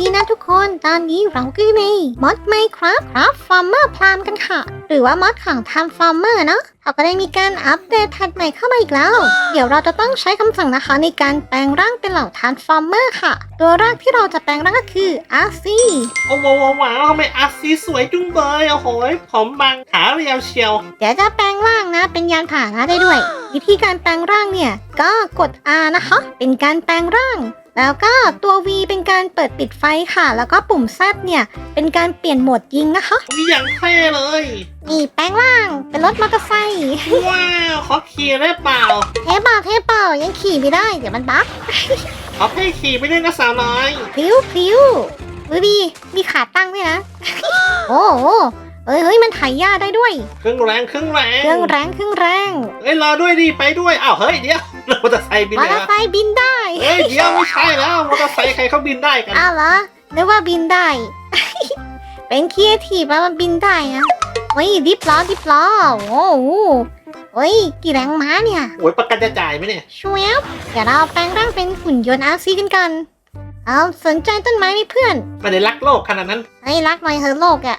ดีนะทุกคน ตอนนี้เราก็อยู่ในมอดไมครับครับฟาร์มเมอร์พรามกันค่ะ หรือว่ามอดของทำฟาร์มเมอร์เนาะเขาก็ได้มีการอัปเดตแพทใหม่เข้ามาอีกแล้ว เดี๋ยวเราจะต้องใช้คำสั่งนะคะ ในการแปลงร่างเป็นเหล่าทานฟาร์มเมอร์ค่ะ ตัวแรกที่เราจะแปลงร่างก็คืออาซีโอ้โหว้าวว้าวทำไมอาซีสวยจุ้งเบยโอ้โหผมบางขาเรียวเชียว เดี๋ยวจะแปลงร่างนะ เป็นยานผ่านะได้ด้วย วิธีการแปลงร่างเนี่ยก็กด R นะคะ เป็นการแปลงร่าง แล้วก็ตัว V เป็นการเปิดปิดไฟค่ะ แล้วก็ปุ่ม Z เนี่ยเป็นการเปลี่ยนโหมดยิงนะคะ มีอย่างเท่เลย นี่แปลงร่างเป็นรถมอเตอร์ไซค์ ว้าวขอขี่ได้เปล่าเทเปล่าเทเปล่ายังขี่ไม่ได้ เดี๋ยวมันบั๊กขอให้ขี่ไปด้วยนะสาวน้อยพลิ้วพลิ้วดูดิมีขาตั้งด้วยนะ โอ้โหเฮ้ยเฮ้ยมันไถ่ายหญ้าได้ด้วย เครื่องแรงเครื่องแรงเครื่องแรงเครื่องแรงเอ้ยรอด้วยดิไปด้วยอ้าวเฮ้ยเดี๋ยวรถ มอเตอร์ไซค์บินมอเลยเตอร์นะไซค์บินได้เฮ้ยเดี๋ยวไม่ใช่แล้วมอเตอร์ไซค์ใครเขาบินได้กันอ้าวเหรอนึกว่าบินได้ เป็นครีเอทีฟแล้วมันบินได้นะเฮ้ยดิฟล้อดิฟล้อโอ้โหเฮ้ยกี่แรงม้าเนี่ยโอ้ยประกันจะจ่ายไหมเนี่ยชวบเดี๋ยวเราแปลงร่างเป็นหุ่นยนต์อาซีกันกันเอาสนใจต้นไม้ไหมเพื่อนไม่ได้รักโลกขนาดนั้นเฮ้ยรักหน่อยเฮอะโลกอะ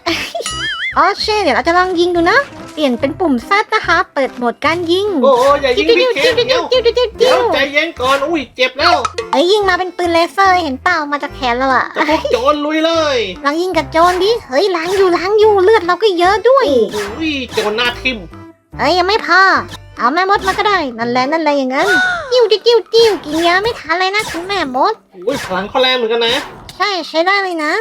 โอเคเดี๋ยวเราจะลองยิงดูนะ เปลี่ยนเป็นปุ่มซัดนะคะ เปิดโหมดการยิงโอ้โหอย่ายิงจิ้วพี่จิ้วเคจิ้วสเดี๋ยวจิ้วจิ้วจิ้วเดี๋จิ้ยววใจเย็นก่อนอุ้ยเจ็บแล้วเฮ้ยยิงมาเป็นปืนเลเซอร์เห็นเปล่ามาจากแขนเราอะจะพวกโจรลุยเลยลองยิงกับโจรดิเฮ้ยล้างอยู่ล้างอยู่เลือดเราก็เยอะด้วยโอ้โหโจรหน้าทิ่มเอ้ยยังไม่พอ เอาแม่มดมาก็ได้ นั่นแหละนั่นแหละอย่างนั้นจิ้วจิ้วจิ้วจิ้วกินยาไม่ทันเลยนะคุณแม่มดโอ้ยพลังเขาแรงเหมือนกันนะ ใช่ใช้ได้เลยนะ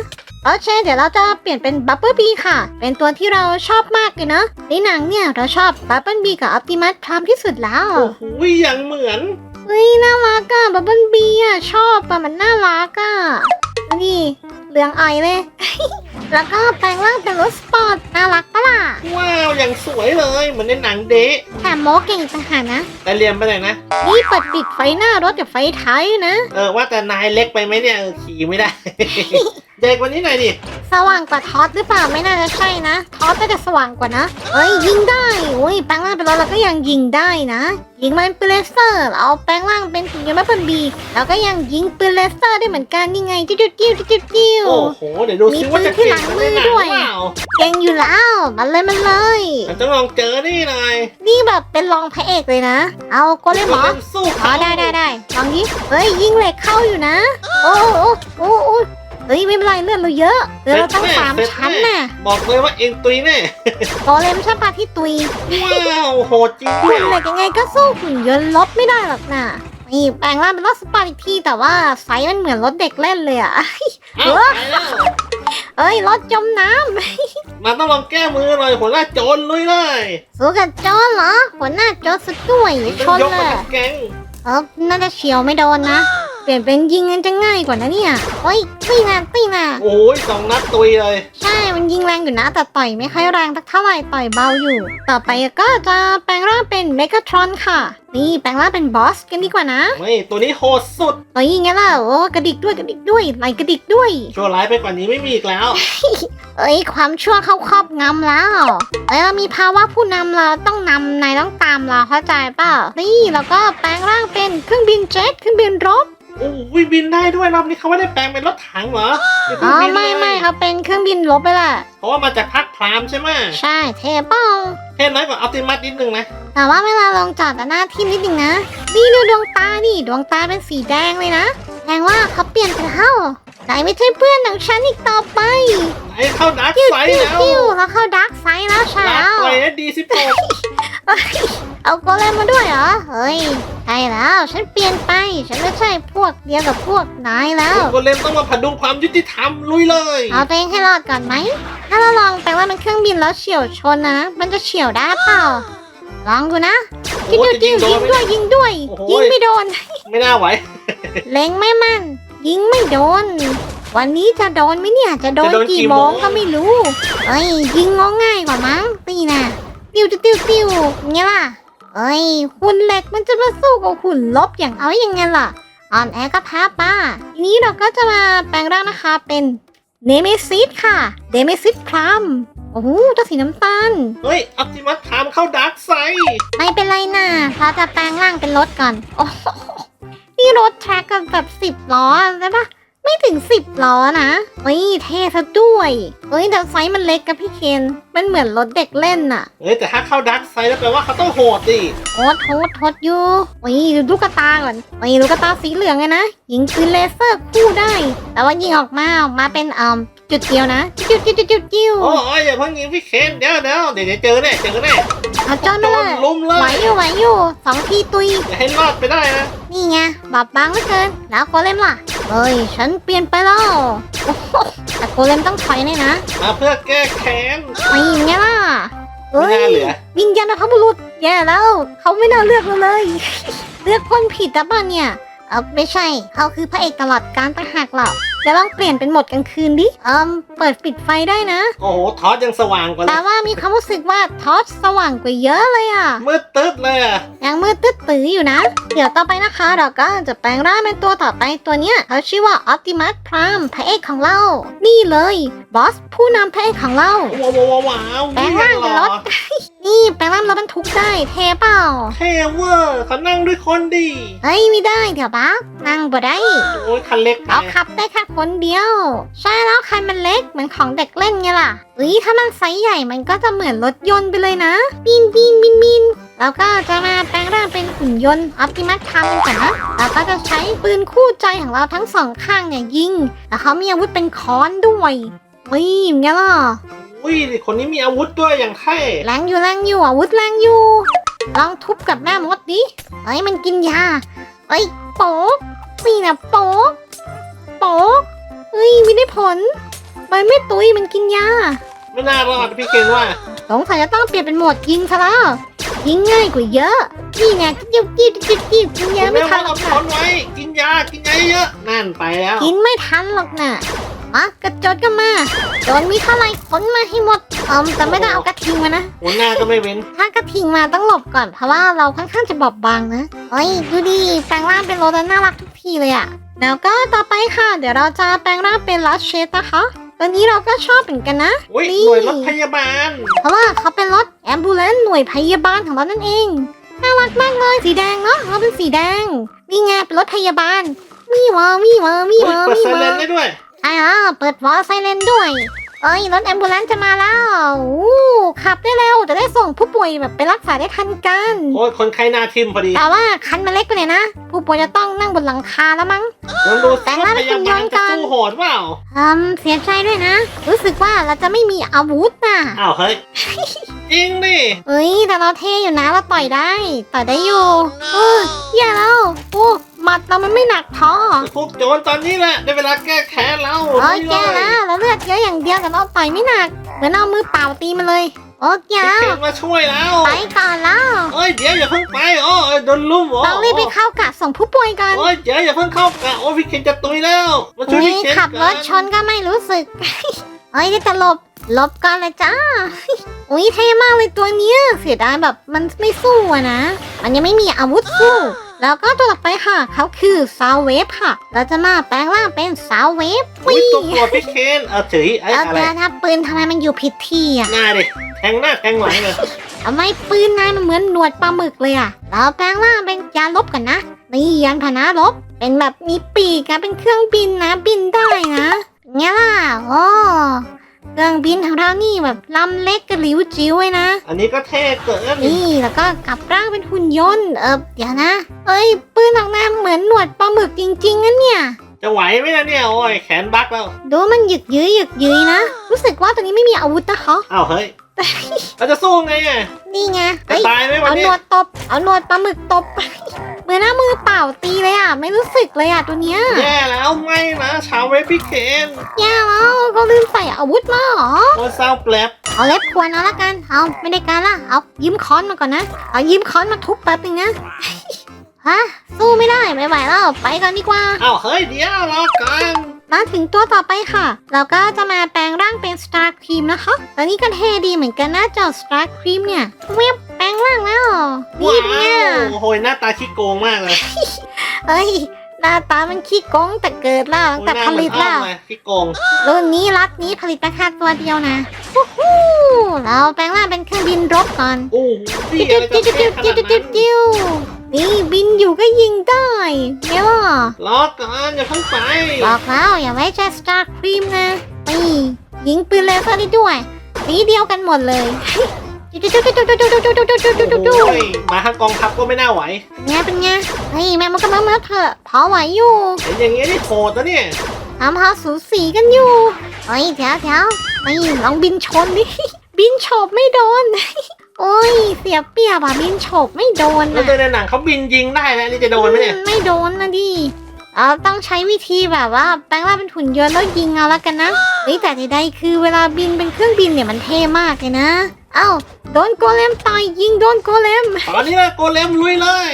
โอเค เดี๋ยวเราจะเปลี่ยนเป็นบับเบิลบีค่ะ เป็นตัวที่เราชอบมากเลยนะในหนังเนี่ยเราชอบบับเบิลบีกับออปติมัสพรามที่สุดแล้วโอ้โหอย่างเหมือนเฮ้ยน่ารักอะบับเบิลบีอะชอบอะมันน่ารักอะนี่ เหลืองอ่อยเลย แล้วก็แปลงร่างเป็นรถสปอร์ตน่ารักปะล่ะ ว้าวอย่างสวยเลย เหมือนในหนังเดะแถมโมเก่งอีกต่างหากนะ แต่เรียนไปไหนนะ นี่เปิดปิดไฟหน้ารถกับไฟท้ายนะ เออว่าแต่นายเล็กไปไหมเนี่ยเออขี่ไม่ได้ เด็กกว่านี้หน่อยดิ สว่างกว่าทอสหรือเปล่าไม่น่าจะใช่นะทอสน่าจะสว่างกว่านะเอ้ยยิงได้โอ้ยแปลงร่างเป็นรถเราก็ยังยิงได้นะยิงมันเป็นเลเซอร์เราแปลงร่างเป็นหุ่นยนต์แม่ปืนบีเราก็ยังยิงปืนเลเซอร์ได้เหมือนกันนี่ไงจิ้วจิ้วจิ้วจิ้วจิ้วโอ้โหเดี๋ยวดูซิว่าจะเก่งเหมือนในหนังมีปืนที่หลังมือด้วยเปล่าเก่งอยู่แล้วมันเลยมันเลยฉันต้องลองเจอนี่หน่อยนี่แบบเป็นรองพระเอกเลยนะ เอาโกเลมเหรอเล่นสู้อ๋อเขาได้ได้ได้ลองยิงเฮ้ยยิงเหล็กเข้าอยู่นะ โอ้โอ้โอ้โอ้ เฮ้ยไม่เป็นไรเลือดเราเยอะเลือดเราตั้งสามชั้นน่ะบอกเลยว่าเองตุยแน่โกเลมใช่ปะที่ตุยว้าวโหดจริงด้หุ่วยนเหล็กยังไงก็สู้หุ่นยนต์ลบไม่ได้หรอกนะนี่แปลงร่างเป็นรถสปาร์ตอีกทีแต่ว่าไซส์มันเหมือนรถเด็กเล่นเลยอะเอ้าไปแล้วเอ้ยรถจมน้มันต้องลองแก้มือหน่อยหัวหน้าโจรลุยเลยำสู้กับโจรเหรอหัวหน้าโจรสุดด้วยอย่าชต้องนยกเลมาย ทั้งแก๊งเออน่าจะเฉียวไม่โดนนะ เปลี่ยนเป็นยิงกันจะง่ายกว่านะเนี่ยเฮ้ยตีน่ะตีน่ะโอ้ยสองนัดตุยเลย ใช่ มันยิงแรงอยู่นะ แต่ต่อยไม่ค่อยแรงสักเท่าไหร่ต่อยเบาอยู่ ต่อไปก็จะแปลงร่างเป็นเมก a ทรอนค่ะ นี่แปลงร่างเป็นบอสกันดีกว่านะไม่ตัวนี้โหดสุดต่อยยิงไงล่ะโอ้กระดิกด้วยกระดิกด้วยไหลกระดิกด้วย ชั่วร้ายไปกว่านี้ไม่มีอีกแล้ว เอ้ยความชั่วเข้าครอบงำแล้วเอ้ยเรามีภาวะผู้นำเราต้องนำนายต้องตามเราเข้าใจเปล่านี่แล้วก็แปลงร่างเป็นเครื่องบินเจ็ตเครื่องบินรบ โอ้ยบินได้ด้วยรอบนี้เขาไม่ได้แปลงเป็นรถถังเหรอเป็นเคอ๋รื่อองบินไม่เลยไม่เขาเป็นเครื่องบินรบไปแหละเพราะว่ามาจากภาคพรามใช่ไหมใช่เทเป้าเท่น้อยกว่าอัลติมัสนิดนึงนะ แต่ว่าเวลาลงจอดแต่หน้าที่นิดนึงนะนี่ดูดวงตาดิดวงตาเป็นสีแดงเลยนะแสดงว่าเขาเปลี่ยนไปแล้วนายไม่ใช่เพื่อนของฉันอีกต่อไปไอ้เข้าดักจิ้วไซจิ้วแล้วจิ้วแล้วเข้าดักไซด์แล้วใช่รัแล้กวเลยนะดีสิบหก เอาโกเลมมาด้วยเหรอ เฮ้ย ใช่แล้ว ฉันเปลี่ยนไป ฉันไม่ใช่พวกเดียวกับพวกนายแล้วคนเล่นต้องมาผดุงความยุติธรรมลุยเลย เอาตัวเองให้รอดก่อนไหม ถ้าเราลองแปลว่ามันเครื่องบินแล้วเฉียวชนนะ มันจะเฉียวได้เปล่า ลองดูนะโอ้จิ้วโหจิ้วจะจิ้วยิงโดยินงไหมด้วยยิงด้วยโอ้โหยิงไม่โดน ไม่น่าไหว เล็งไม่มั่น ยิงไม่โดน วันนี้จะโดนไหมเนี่ย จะโดนจะโดนกี่กี่โมงโมงก็ไม่รู้เอ้ย ยิงงอง่ายกว่ามั้งตีน่ะ ติ้วติ้วติ้วติ้วอย่างเงี้ยล่ะ เอ้ยหุ่นเหล็กมันจะมาสู้กับหุ่นลบอย่างเอาอย่างไงล่ะอ่อนแอก็แพ้ป้าทีนี้เราก็จะมาแปลงร่างนะคะเป็นเนเมซิสค่ะเนเมซิสพรัมโอ้โหตัวสีน้ำตาลเฮ้ยอัลติมัสพรามเข้าดักไซไม่เป็นไรนะเราจะแปลงร่างเป็นรถก่อน โอ้โหนี่รถแทร็กกันแบบสิบล้อใช่ปะ ไม่ถึงสิบล้อนะเฮ้ยเท่ซะด้วยเฮ้ยแต่ไซส์มันเล็กกับพี่เคนมันเหมือนรถเด็กเล่นน่ะเอ้ยแต่ถ้าเข้าดักไซด์แล้วแปลว่าเขาต้องโหดดิโทษโทษโทษอยู่เฮ้ยดูลูกกระตาก่อนเฮ้ยลูกกระตาสีเหลืองไงนะยิงปืนเลเซอร์คู่ได้ แต่ว่ายิงออกมาออกมาเป็นอ่าจุดเดียวนะจิ้วจิ้วจิ้วจิ้วจิ้วโอ้ยอย่าเพิ่งยิงพี่เคนเดี๋ยวเดี๋ยวเดี๋ยวเดี๋ยวเจอแน่เจอแน่เอาจอนโดมาเลนยลุมเลไหวยอยู่ไหวอยู่สองทีตุยอย่าให้รอดไปได้นะนี่ไงบอบบางเหลือเกินแล้วโกเลมล่ะ เฮ้ย ฉันเปลี่ยนไปแล้วโอ้โหแต่โกเลมต้องถอยแน่นะมาเพื่อแก้แค้น ไม่ไงล่ะไม่เฮ้ยน่าเหลือ วิญญาณพบุรุษแย่แล้ว เขาไม่น่าเลือกเราเลย เลือกคนผิดแต่บ้านเนี่ย เออไม่ใช่ เขาคือพระเอกตลอดการต่างหากเราเดี๋ยวลองเปลี่ยนเป็นโหมดกลางคืนดิเอิมเปิดปิดไฟได้นะ โอ้โหทอสยังสว่างกว่าเลแต่ยว่ามีความรู้สึกว่าทอสสว่างกว่าเยอะเลยอะ มืดตึ๊ดเลยอะยังมืดตื้อตื้ออยู่นะ เดี๋ยวต่อไปนะคะเราก็จะแปลงร่างเป็นตัวต่อไปตัวเนี้ยเขาชื่อว่า Optimus Prime พระเอกของเรา นี่เลยบอสผู้นำพระเอกของเรา ว้าวว้าวว้าวแปลงร่างเป็นรถ นี่ แปลงร่างรถบรรทุกได้เทเปล่าเท่เวอร์เขานั่งด้วยคนดีเฮ้ยไม่ได้เดี๋ยวบักนั่งบ่ได้โอ้ยคันเล็กไปเขาขับได้แค่คนเดียว ใช่แล้วคันมันเล็กเหมือนของเด็กเล่นไงล่ะเฮ้ยถ้ามันไซส์ใหญ่มันก็จะเหมือนรถยนต์ไปเลยนะบินบินบินบินแล้วก็จะมาแปลงร่างเป็นหุ่นยนต์อ p ติมัสทัมกันนะแล้วก็จะใช้ปืนคู่ใจของเราทั้งสองข้างเนี่ยยิงแล้วเขามีอาวุธเป็นค้อนด้วยเฮ้ยไงล่ะ อุ้ยคนนี้มีอาวุธด้วยอย่างเท่แรงอยู่แรงอยู่อาวุธแรงอยู่ ลองทุบกับแม่มดดิเฮ้ยมันกินยาเฮ้ยโป๊กนี่นะโป๊กโป๊กเฮ้ยไม่ได้ผลมันไม่ตุยมันกินยาไม่น่ารอดพี่เคนว่าสงสัยจะต้องเปลี่ยนเป็นโหมดยิงซะแล้วยิงง่ายกว่าเยอะนี่ไงจิ้วจิ้วจิ้วจิ้วกินยาไม่ทันหรอกทนะนไว้กินยากินยาเยอะๆนั่นไปแล้ว กินไม่ทันหรอกนะ มากระโจดก็มาโจนมีเท่าไหร่ขนมาให้หมดเอมแต่ไม่ได้เอากระทิงมานะหัวหน้าก็ไม่เว้น ถ้ากระทิงมาต้องหลบก่อนเพราะว่าเราค่อนข้างจะบอบบางนะเฮ้ยดูดิแปลงร่างเป็นโรดน่ารักทุกทีเลยอะแล้วก็ต่อไปค่ะ เดี๋ยวเราจะแปลงร่างเป็นลัสเชสนะคะตัวนี้เราก็ชอบเหมือนกันนะอุ้ยหน่วยรถพยาบาล เพราะว่าเขาเป็นรถแอมบูเลนหน่วยพยาบาลของเรานั่นเองน่ารักมากเลยสีแดงเนาะเราเป็นสีแดงนี่ไงเป็นรถพยาบาลมีวอมีวอมีอุ้วยอเปิดมีไซวเรอนได้ด้วย ใช่อะเปิดวอลไซเรนด้วย เอ้ยรถแอมบูเลนจะมาแล้วอู้ขับได้เร็วจะได้ส่งผู้ป่วยแบบไปรักษาได้ทันกัน โอ้ยคนไข้หน้าทิมพอดีแต่ว่าคันมันเล็กไปเลยนะ ผู้ป่วยจะต้องนั่งบนหลังคาแล้วมั้ง ลองดูแต่ซิงว่าร่างพเป็นยาบาลยนต์จะกันสู้โหดเปล่าอืมเสียใจด้วยนะ รู้สึกว่าเราจะไม่มีอาวุธน่ะ อ้าวเฮ้ย จริงดิ เอ้ยแต่เราเท่อยู่นะเราต่อยได้ต่อยได้อยู่เออแย่แล้วโอ้หมัดเรามันไม่หนักพอพวกโจรตอนนี้แหละได้เวลาแก้แค้นแล้วโอ้ยนี่แย่แล้วเราเลือดเยอะอย่างเดียวแต่เราต่อยไม่หนักเหมือนเอามือเปล่าตีมันเลย โอ้ยแย่พี่แล้วเคนมาช่วยแล้วไปก่อนแล้วเอ้ยเดี๋ยวอย่าเพิ่งไปโอ้ยโดนลุ่มโอ้ต้องรีบไปเข้ากะส่งผู้ป่วยกันโอ้ยเดี๋ยวอย่าเพิ่งเข้ากะโอ้ยพี่เคนจะตุยแล้วมาช่วยเฮ้พี่ยเคนขับรถกันชนก็ไม่รู้สึกเฮ้ยได้แต่หลบห ลบก่อนเลยจ้า อุ้ยเท่มากเลยตัวเนี้ยเสียดายแบบมันไม่สู้อะนะ มันยังไม่มีอาวุธสู้ แล้วก็ตัวต่อไปค่ะ เขาคือซาวเวฟค่ะ เราจะมาแปลงร่างเป็นซาวเวฟอุ้ยตัวตัวพี่เคนเออถือไอ้แล้วอะไรแต่ถ้าปืนทำไมมันอยู่ผิดที่อะหน้าดิแทงหน้าแทงหลังเลยทำไมปืนนายมันเหมือนหนวดปลาหมึกเลยอะเราแปลงร่างเป็นยานลบกันนะนี่ยานพาหนะลบ เป็นแบบมีปีกนะเป็นเครื่องบินนะบิน แบบลำเล็กกระหลิวจิ๋วเลยนะ อันนี้ก็เท่เกินนี่แล้วก็กลับร่างเป็นหุ่นยนต์เออเดี๋ยวนะ เอ้ยปืนของนายเหมือนหนวดปลาหมึกจริงๆนะเนี่ยจะไหวไหมนะเนี่ยโอ้ยแขนบักแล้วดูมันหยึกยื้อหยึกยื้อนะ รู้สึกว่าตัวนี้ไม่มีอาวุธนะคะอ้าวเฮ้ยเราจะสู้ไงอะนี่ไงจะเอ้ยตายไหมวันเอาหนี้นวดตบเอาหนวดปลาหมึกตบเห มือนหน้ามือเปล่าตีเลยอะ ไม่รู้สึกเลยอะตัวเนี้ยแย่แล้วไม่นะชาวเวฟพี่เคนแย่แล้วก็ลืมใส่อาวุธมาเหรอโอ้ยเศร้าแปลบเอาเล็บควรเอาละกันเอาไม่ได้การละเอายืมค้อนมาก่อนนะเอายืมค้อนมาทุบแป๊บนึงนะฮะสู้ไม่ได้ไม่ไหวแล้วไปกันดีกว่าอ้าวเฮ้ยเดี๋ยวรอก่อนมาถึงตัวต่อไปค่ะ เราก็จะมาแปลงร่างเป็น Star Cream นะคะตอนนี้ก็เท่ดีเหมือนกันนะเจ้า Star Cream เนี่ยเว็บแปล งร่างแล้วว้านี่เนี่ยวโอ้โหหน้าตาขี้โกงมากเลยเอ้ยหน้าตามันขี้โกงแต่เกิดแล้วตั้งโอ้ยแต่หน้าผเหมืลิอตนอ้อแล้มวเลยขี้โกงรุ่นนี้รัดนี้ผลิตมาแค่ตัวเดียวนะวู้ฮู้เราแปลงร่างเป็นเครื่องบินรบก่อนโอ้โหพี่จิ้อะวไรจิ้วจะจิ้วเท่จิ้วขนาดจิ้วนั้นจิ้วนี่บินอยู่ก็ยิงได้เนี่ยล่ะรอก่อนอย่าเพิ่งไปบอกแล้วอย่าไว้ใจสตาร์ครีมนะนี่ยิงปืนเลเซอร์ได้ด้วยสีเดียวกันหมดเลย จุดจุดจุดจุดจุดจุดจุดจุดจุดจุดจุดจุดจุดโอ้ยมาทั้งกองทัพก็ไม่น่าไหวเป็นไงเป็นไงเฮ้ยแม่มันก็มาเมื่อเถอะพอไหวอยู่เห็นอย่างงี้นี่โหดนะเนี่ยทำเฮาสูสีกันอยู่เฮ้ยแถวแถวนี่ลองบินชนดิบินโฉบไม่โดนโอ้ยเสียเปรียบอะบินโฉบไม่โดนแล้วนะในหนังเขาบินยิงได้แล้วนี่จะโดนไหมเนี่ยอืไม่โดนนะดิเราต้องใช้วิธีแบบว่าแปลงร่างเป็นหุ่นยนต์แล้วยิงเอาละกันนะเฮ้ยแต่ใดๆคือเวลาบินเป็นเครื่องบินเนี่ยมันเท่มากเลยนะ เอ้าโดนโกเลมต่อยยิงโดนโกเลมตอนนี้นะโกเลมลุยเลย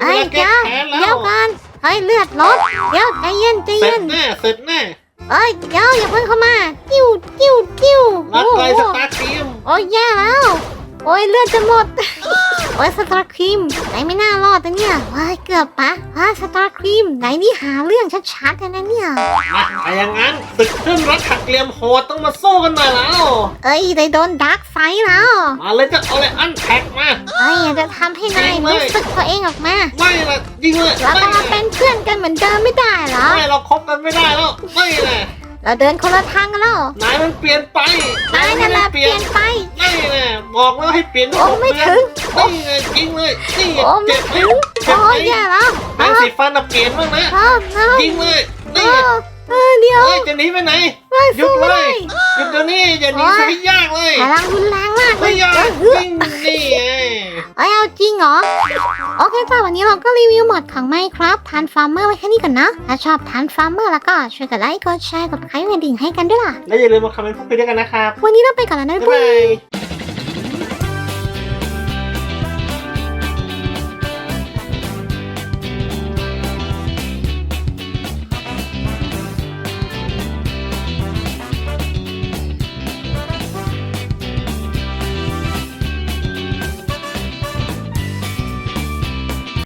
ไอ้เวลาแก้เจ้าแค้นแล้เดี๋ยววกันเฮ้ยเลือดลดเดี๋ยวใจเย็นใจเสร็เย็จนแน่เสร็จแน่เอ้ยเดี๋ยวอย่าเพิ่งเข้ามา จิ้วจิ้วจิ้วรักโอ้ไกลโหสตาร์ครีมโอ้ยแย่แล้ว โอ้ยเลือดจะหมด โอ้ยสตาร์ครีมไหนไม่น่ารอดนะเนี่ยว้ายเกือบปะว้าสตาร์ครีมไหนนี่หาเรื่องชัดๆเลยนะเนี่ย มาถ้าอย่างนั้นศึกขึ้นรักหักเหลี่ยมโหดต้องมาสู้กันหน่อยแล้ว เอ้ยได้โดนดาร์กไซด์แล้ว มาเลยจะเอาเลยอันแท็กมา เอ้ยอยากจะทำให้นายรู้สึกตัวเองออกมาไม่ละยิงเลยเราไม่ต้องมาละเป็นเพื่อนกันเหมือนเดิมไม่ได้เหรอไม่เราคบกันไม่ได้แล้วไม่ละ เราเดินคนละทางกันแล้วนายมันเปลี่ยนไปนายนั่นแหละไม่เปได้ลี่ยนไปไม่ละบอกแล้วให้เปลี่ยนโอ้ไม่ถึงนี่ไงยิงเลยนี่โอ้ไม่เจ็บไหมถึงเจ็บโอ้ไหมยแย่แล้วแปรงสีฟันน่ะเปลี่ยนบ้างนะเออเออยิงเลยเอนี่ไงอเออเดี๋ยว เฮ้ยจะหนีไปไหน เฮ้ยหยุสู้ดไม่เลได้ ยหยุดเดี๋ยวนี้อย่าหนีโอ๊ยชีวิตยากเลยพลังรุนแรงมากเลไม่ยยากเออเฮ้ยยิงนี่ไงเอ้ยเอาจริงเหรอ โอเคจ้าวันนี้เราก็รีวิวหมดของ Minecraft ทานฟาร์มเมอร์ไว้แค่นี้ก่อนนะ ถ้าชอบทานฟาร์มเมอร์แล้วก็ช่วยกดไลค์ กดแชร์ กดไลค์กดดิ่งให้กันด้วยล่ะ และอย่าลืมมาคอมเมนต์พูดคุยด้วยกันนะครับวันนี้เราไปก่อนแล้วนะบ๊ายเพื่บาอนย